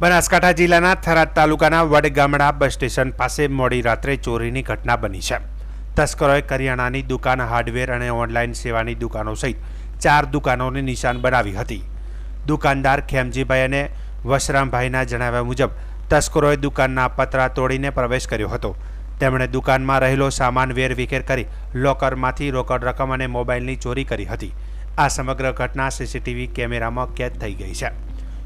બનાસકાંઠા જિલ્લાના થરાદ તાલુકાના વડગામડા bus station પાસે મોડી રાત્રે ચોરીની ઘટના બની છે. તસ્કરોએ કરિયાણાની દુકાન હાર્ડવેર અને ઓનલાઈન સેવાની દુકાનો સહિત ચાર દુકાનોને નિશાન બનાવી હતી. દુકાનદાર ખેમજીભાઈ અને વશરામભાઈના જણાવ્યા મુજબ, તસ્કરોએ દુકાનના પતરા તોડીને પ્રવેશ કર્યો હતો. તેમણે દુકાનમાં રહેલો સામાન વેરવિખેર કરી લોકરમાંથી રોકડ રકમ અને મોબાઈલની ચોરી કરી હતી. આ સમગ્ર ઘટના સીસીટીવી કેમેરામાં કેદ થઈ ગઈ છે.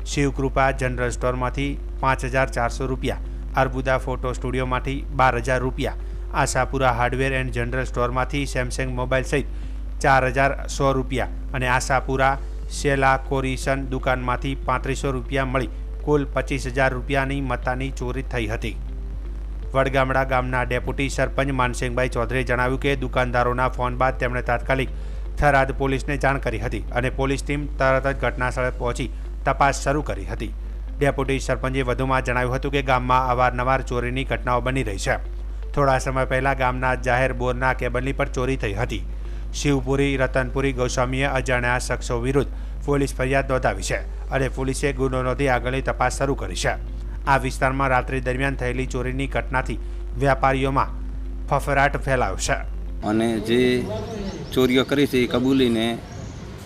શિવકૃપા જનરલ સ્ટોરમાંથી પાંચ હજાર ચારસો રૂપિયા, અર્બુદા ફોટો સ્ટુડિયોમાંથી બાર હજાર રૂપિયા, આશાપુરા હાર્ડવેર એન્ડ જનરલ સ્ટોરમાંથી સેમસંગ મોબાઈલ સહિત ચાર હજાર સો રૂપિયા અને આશાપુરા શેલા કોરિશન દુકાનમાંથી પાંત્રીસો રૂપિયા મળી, કુલ પચીસ હજાર રૂપિયાની મતાની ચોરી થઈ હતી. વડગામડા ગામના ડેપ્યુટી સરપંચ માનસિંહભાઈ ચૌધરીએ જણાવ્યું કે દુકાનદારોના ફોન બાદ તેમણે તાત્કાલિક થરાદ પોલીસને જાણ કરી હતી અને પોલીસ ટીમ તરત જ ઘટનાસ્થળે પહોંચી તપાસ શરૂ કરી હતી. ડેપ્યુટી સરપંચે વધુમાં જણાવ્યું હતું કે ગામમાં અવારનવાર ચોરીની ઘટનાઓ બની રહી છે. થોડા સમય પહેલા ગામના જાહેર બોરના કેબલની પર ચોરી થઈ હતી. શિવપુરી, રતનપુરી, ગૌસ્વામીએ અજાણ્યા શખ્સો વિરુદ્ધ પોલીસ ફરિયાદ નોંધાવી છે અને પોલીસે ગુનો નોંધી આગળની તપાસ શરૂ કરી છે. આ વિસ્તારમાં રાત્રિ દરમિયાન થયેલી ચોરીની ઘટનાથી વેપારીઓમાં ફફડાટ ફેલાયો છે. અને જે ચોરીઓ કરી છે એ કબૂલીને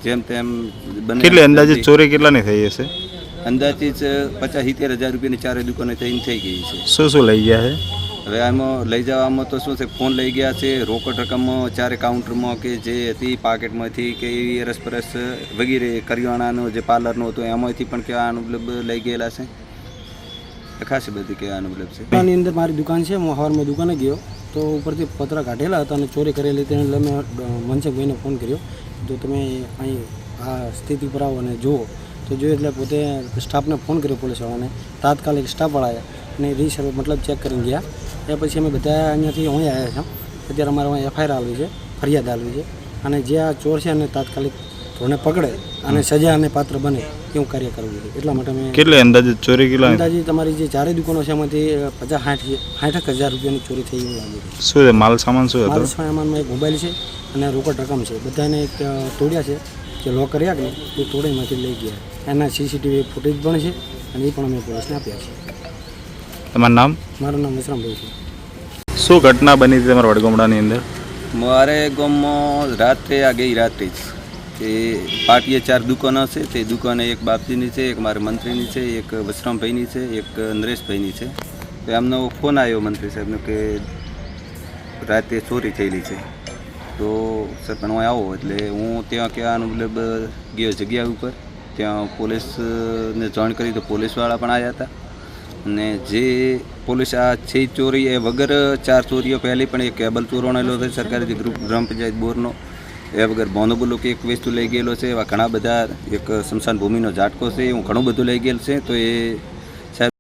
જેમ તેમ બને કેટલી અંદાજે ચોરી કેટલાની થઈ હશે? અંદાજિત પચાસ સિત્તેર હજાર રૂપિયાની ચારે દુકાને થઈને થઈ ગઈ છે. શું શું લઈ ગયા છે? હવે આમાં લઈ જવામાં તો શું છે ફોન લઈ ગયા છે રોકડ રકમ ચારે કાઉન્ટરમાં કે જે હતી પાકેટમાંથી કે એવી અરસપરસ વગેરે કરિયાણાનું જે પાર્લરનું હતું એમાંથી પણ કેવા અનુપલબ્ધ લઈ ગયેલા છે? ખાસ બધી કેવા મતલબ છે? દુકાનની અંદર મારી દુકાન છે હું હવારમાં દુકાને ગયો. તો ઉપરથી પતરા કાઢેલા હતા અને ચોરી કરેલી તેને એટલે મેં મનસુખભાઈને ફોન કર્યો. તો તમે અહીં આ સ્થિતિ પર આવો અને જુઓ, તો જોયું એટલે પોતે સ્ટાફને ફોન કર્યો પોલીસવાળાને તાત્કાલિક સ્ટાફ આવ્યા અને રીસર્વ મતલબ ચેક કરીને ગયા. એ પછી અમે બધા અહીંયાથી અહીં આવ્યા છીએ. અત્યારે અમારે અહીં એફઆઈઆર આવી છે, ફરિયાદ આવી છે. અને જે આ ચોર છે એને તાત્કાલિક ધોરણે પકડે અને સજા અને પાત્ર બને એવું કાર્ય કરવું છે એટલા માટે અમે કેટલી અંદાજે ચોરી કેટલા? અંદાજે તમારી જે ચારે દુકાનો છે એમાંથી પચાસ સાઠ સાઠ હજાર રૂપિયાની ચોરી થઈ એવું લાગે છે. શું છે માલ સામાન શું માલ સામાનમાં એક મોબાઈલ છે અને રોકડ રકમ છે. બધાને એક તોડ્યા છે કે લોક કર્યા કે એ તોડીમાંથી લઈ ગયા. એના સીસીટીવી ફૂટેજ પણ છે અને એ પણ અમે પોલીસને આપ્યા છે. તમારું નામ? મારું નામ વિશ્રામભાઈ છે. શું ઘટના બની હતી તમારા વડગામડાની અંદર? મારે ગામમાં રાત્રે આ ગઈ રાત્રે જ કે પાટીએ ચાર દુકાનો છે, તે દુકાને એક બાપજીની છે, એક મારા મંત્રીની છે, એક વસરામભાઈની છે, એક નરેશભાઈની છે. તો એમનો ફોન આવ્યો મંત્રી સાહેબનો કે રાતે ચોરી થયેલી છે. તો સર પણ હું આવો એટલે હું ત્યાં ક્યાં મતલબ ગયો જગ્યા ઉપર. ત્યાં પોલીસને જાણ કરી તો પોલીસવાળા પણ આવ્યા હતા. અને જે પોલીસ આ છે ચોરી એ વગર ચાર ચોરીઓ પહેલી પણ એક કેબલ ચોરાણેલો હતો સરકારી ગ્રુપ ગ્રામ પંચાયત બોરનો. એ વગર બોનોબુલો કે એક વસ્તુ લઈ ગયેલો છે, એવા ઘણા બધા એક સ્મશાન ભૂમિનો ઝાટકો છે, એવું ઘણું બધું લઈ ગયેલ છે, તો એ